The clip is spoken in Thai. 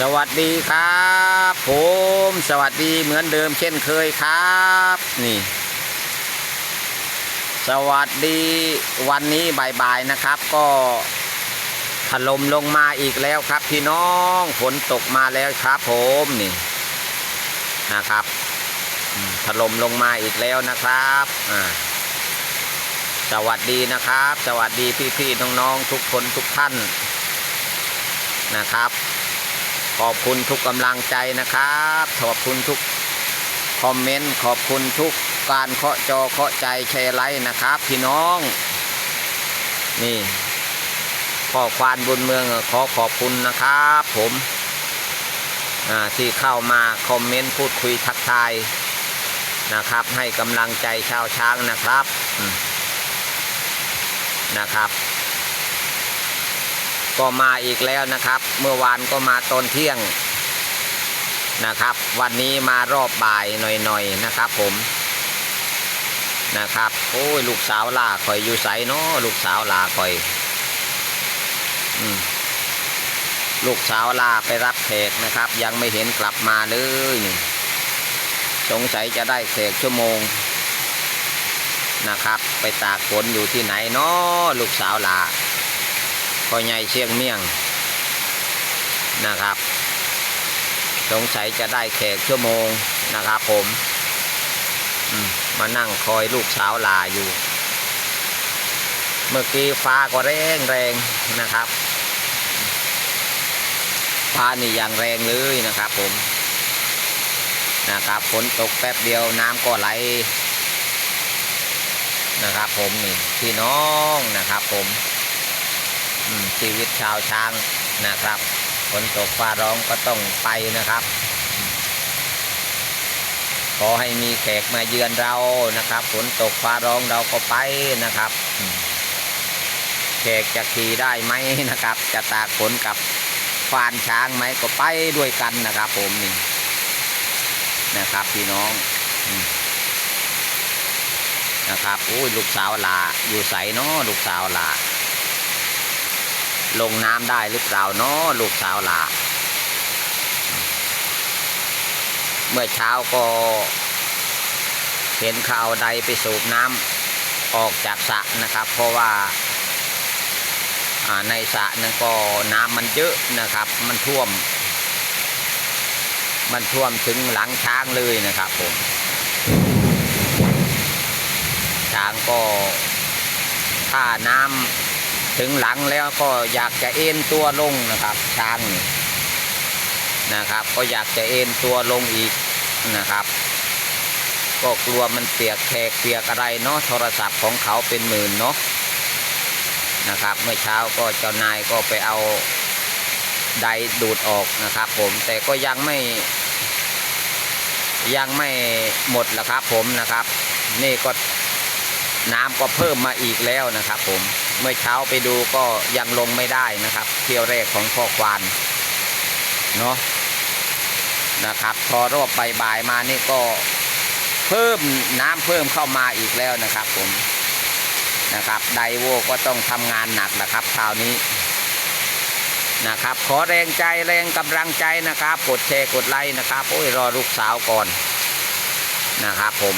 สวัสดีครับผมสวัสดีเหมือนเดิมเช่นเคยครับ นี่ สวัสดีวันนี้บ่ายๆนะครับ ก็ถล่มลงมาอีกแล้วครับ พี่น้องฝนตกมาแล้วครับ ผมนี่นะครับถล่มลงมาอีกแล้วนะครับอ่าสวัสดีนะครับ สวัสดีพี่ๆน้องๆทุกคนทุกท่านนะครับ ขอบคุณทุกกำลังใจนะครับ ขอบคุณทุกคอมเมนต์ขอบคุณทุกการเคาะจอเคาะใจแชร์ไลค์นะครับ พี่น้อง นี่พ่อควานบุญเมืองขอขอบคุณนะครับ ผมที่เข้ามาคอมเมนต์พูดคุยทักทายนะครับ ให้กำลังใจชาวช้างนะครับนะครับ ก็มาอีกแล้วนะครับ เมื่อวานก็มาตอนเที่ยงนะครับ วันนี้มารอบบ่ายหน่อยๆนะครับ ผมนะครับโอ้ยลูกสาวลาคอยอยู่ใสเนาะลูกสาวลาคอยอืมลูกสาวลาไปรับแขกนะครับ ยังไม่เห็นกลับมาเลยนี่สงสัยจะได้แขกชั่วโมงนะครับ ไปตากฝนอยู่ที่ไหนเนาะลูกสาวลา พ่อใหญ่เชียงเมี่ยงนะครับ สงสัยจะได้แขกชั่วโมงนะครับผมมานั่งคอยลูกสาวลาอยู่ เมื่อกี้ฟ้าก็แรงแรงนะครับ ฟ้านี่อย่างแรงเลยนะครับผมนะครับฝนตกแป๊บเดียวน้ำก็ไหลนะครับผมนี่พี่น้องนะครับผม ชีวิตชาวช้างนะครับฝนตกฟ้าร้องก็ต้องไปนะครับ ขอให้มีแขกมาเยือนเรานะครับฝนตกฟ้าร้องเราก็ไปนะครับแขกจะขี่ได้ไหมนะครับ จะตากฝนกับฟานช้างไหมก็ไปด้วยกันนะครับ ผมนี่นะครับพี่น้องนะครับโอ้ยลูกสาวหลาอยู่ใสเนาะลูกสาวหลา ลงน้ำได้หรือเปล่าเนาะลูกสาวหลาเมื่อเช้าก็เห็นเขาเอาใดไปสูบน้ำออกจากสระนะครับ เพราะว่าอ่าในสระนั้นก็น้ำมันเยอะนะครับ มันท่วม มันท่วมถึงหลังช้างเลยนะครับผมช้างก็ถ้าน้ำ ถึงหลังแล้วก็อยากจะเอ็นตัวลงนะครับช้างนะครับ ก็อยากจะเอ็นตัวลงอีกนะครับ ก็กลัวมันเปียกแขกเปียกอะไรเนาะโทรศัพท์ของเขาเป็นหมื่นเนาะนะครับ เมื่อเช้าก็เจ้านายก็ไปเอาไดดูดออกนะครับ ผมแต่ก็ยังไม่ ยังไม่หมดละครับ ผมนะครับ นี่ก็ น้ำก็เพิ่มมาอีกแล้วนะครับ ผมเมื่อเช้าไปดูก็ยังลงไม่ได้นะครับ เที่ยวแรกของพ่อควานเนาะนะครับพอรอบบ่ายมานี่ก็เพิ่มน้ำเพิ่มเข้ามาอีกแล้วนะครับ ผมนะครับไดโวก็ต้องทำงานหนักนะครับคราวนี้นะครับ ขอแรงใจแรงกำลังใจนะครับ กดแชร์กดไลค์นะครับโอ้ยรอลูกสาวก่อนนะครับผม